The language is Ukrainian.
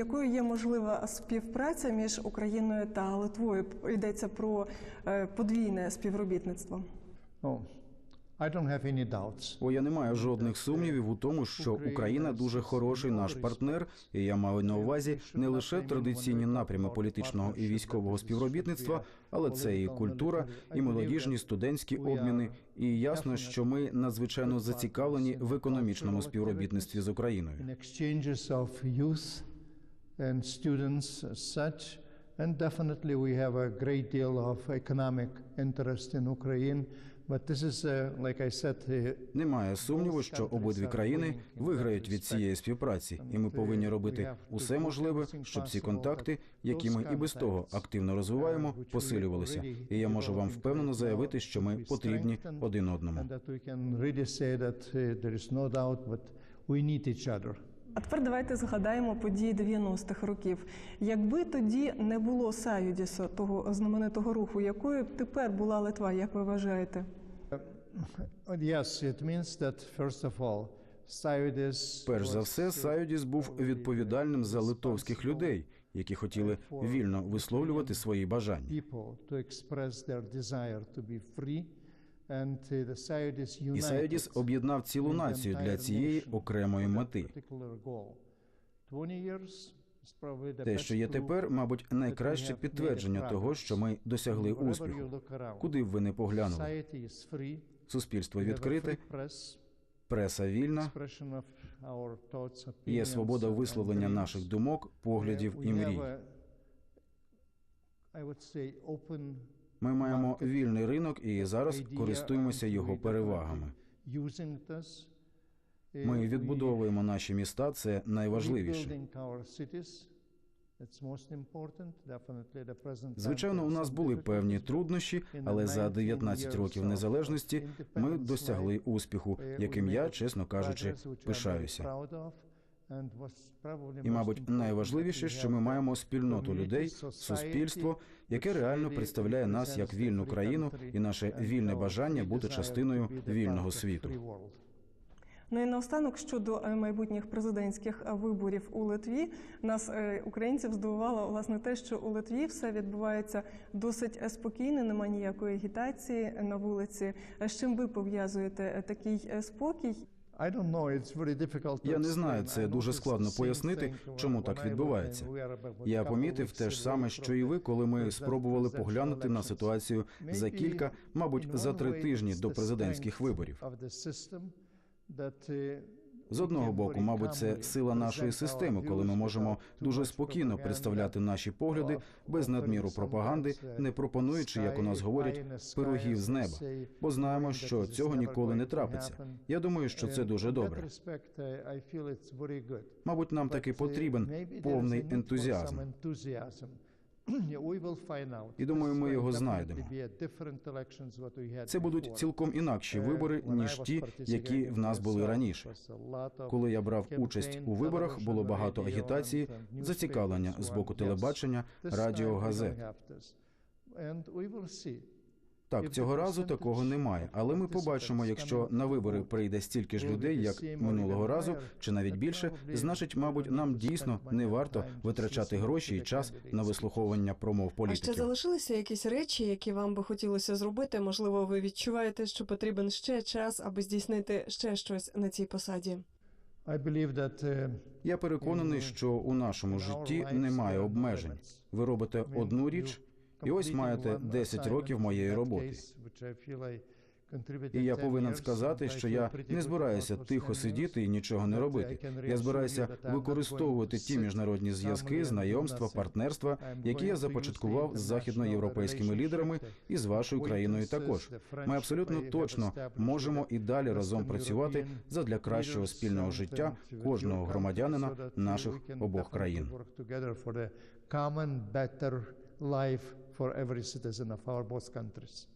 якою є можлива співпраця між Україною та Литвою? Йдеться про е, подвійне співробітництво. Oh, I don't have any doubts. О, я не маю жодних сумнівів у тому, що Україна дуже хороший наш партнер, і я маю на увазі не лише традиційні напрями політичного і військового співробітництва, але це і культура, і молодіжні студентські обміни. І ясно, що ми надзвичайно зацікавлені в економічному співробітництві з Україною. In exchanges of youth and students as such, and definitely we have a great deal of economic interest in Ukraine. But this is, uh, like I said, uh, Немає сумніву, що обидві країни виграють від цієї співпраці, і ми повинні робити усе можливе, щоб ці контакти, які ми і без того активно розвиваємо, посилювалися. І я можу вам впевнено заявити, що ми потрібні один одному. А тепер давайте згадаємо події 90-х років. Якби тоді не було Саюдіса, того знаменитого руху, якою б тепер була Литва, як ви вважаєте? Uh, Yes, it means that first of all, Перш за все, Саюдіс був відповідальним за литовських людей, які хотіли вільно висловлювати свої бажання. І Саюдіс об'єднав цілу націю для цієї окремої мети. particular goal. 20 years is probably the Те, що є тепер, мабуть, найкраще підтвердження того, що ми досягли успіху. Куди б ви не поглянули? Суспільство відкрите, преса вільна, є свобода висловлення наших думок, поглядів і мрій. Ми маємо вільний ринок і зараз користуємося його перевагами. Ми відбудовуємо наші міста. Це найважливіше. Звичайно, у нас були певні труднощі, але за 19 років незалежності ми досягли успіху, яким я, чесно кажучи, пишаюся. І, мабуть, найважливіше, що ми маємо спільноту людей, суспільство, яке реально представляє нас як вільну країну і наше вільне бажання бути частиною вільного світу. Ну і наостанок щодо е, майбутніх президентських е, виборів у Литві, нас е, українців здивувало власне те, що у Литві все відбувається досить спокійно, немає ніякої агітації на вулиці. З чим ви пов'язуєте такий спокій? Я не знаю, це дуже складно пояснити, чому так відбувається. Я помітив те ж саме, що і ви, коли ми спробували поглянути на ситуацію за кілька, мабуть, за три тижні до президентських виборів. З одного боку, мабуть, це сила нашої системи, коли ми можемо дуже спокійно представляти наші погляди, без надміру пропаганди, не пропонуючи, як у нас говорять, пирогів з неба. Бо знаємо, що цього ніколи не трапиться. Я думаю, що це дуже добре. very good. Мабуть, нам таки потрібен повний ентузіазм. І думаю, ми його знайдемо. Це будуть цілком інакші Uh, вибори, ніж ті, які в нас були раніше. Коли я брав участь у виборах, було багато агітації, зацікавлення з боку телебачення, Yes, Так, цього разу такого немає. Але ми побачимо, якщо на вибори прийде стільки ж людей, як минулого разу, чи навіть більше, значить, мабуть, нам дійсно не варто витрачати гроші і час на вислуховування промов А ще залишилися якісь речі, які вам би хотілося зробити? Можливо, ви відчуваєте, що потрібен ще час, аби здійснити ще щось на цій посаді. Uh, Я переконаний, що у нашому житті немає обмежень. Ви робите одну річ, і ось маєте 10 років моєї роботи. І я повинен сказати, що я не збираюся тихо сидіти і нічого не робити. Я збираюся використовувати ті міжнародні зв'язки, знайомства, партнерства, які я започаткував з західноєвропейськими лідерами і з вашою країною. Також ми абсолютно точно можемо і далі разом працювати задля кращого спільного життя кожного громадянина наших обох країн. For every citizen of our both countries.